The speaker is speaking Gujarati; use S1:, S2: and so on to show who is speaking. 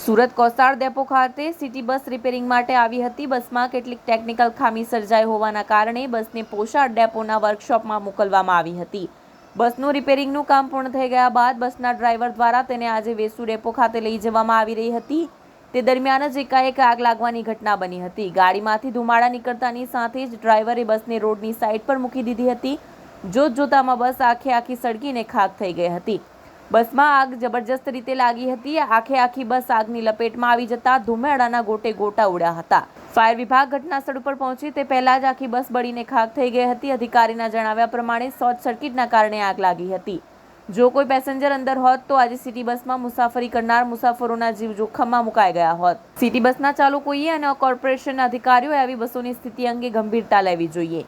S1: સુરત કોસાડ ડેપો ખાતે સિટી બસ રિપેરિંગ માટે આવી હતી. બસમાં કેટલીક ટેકનિકલ ખામી સર્જાઈ હોવાના કારણે બસને પોશાડ ડેપોના વર્કશોપમાં મોકલવામાં આવી હતી. બસનું રિપેરિંગનું કામ પૂર્ણ થઈ ગયા બાદ બસના ડ્રાઈવર દ્વારા તેને આજે વેસુ ડેપો ખાતે લઈ જવામાં આવી રહી હતી. તે દરમિયાન જ એકાએક આગ લાગવાની ઘટના બની હતી. ગાડીમાંથી ધુમાડા નીકળતાની સાથે જ ડ્રાઈવરે બસને રોડની સાઈડ પર મૂકી દીધી હતી. જોત જોતામાં બસ આખે આખી સળગીને ખાક થઈ ગઈ હતી. બસમાં આગ જબરજસ્ત રીતે લાગી હતી. આખે આખી બસ આગની લપેટમાં આવી જતા ધુમેડાના ગોટે ગોટા ઉડ્યા હતા. ફાયર વિભાગ ઘટના સ્થળ ઉપર પહોંચી તે પહેલા જ આખી બસ બળીને ખાક થઈ ગઈ હતી. અધિકારીના જણાવ્યા પ્રમાણે શોર્ટ સર્કિટના કારણે આગ લાગી હતી. જો કોઈ પેસેન્જર અંદર હોત તો આજે સિટી બસમાં મુસાફરી કરનાર મુસાફરોના જીવ જોખમમાં મુકાઈ ગયા હોત. સિટી બસના ચાલકોએ અને કોર્પોરેશનના અધિકારીઓએ આવી બસોની સ્થિતિ અંગે ગંભીરતા લેવી જોઈએ.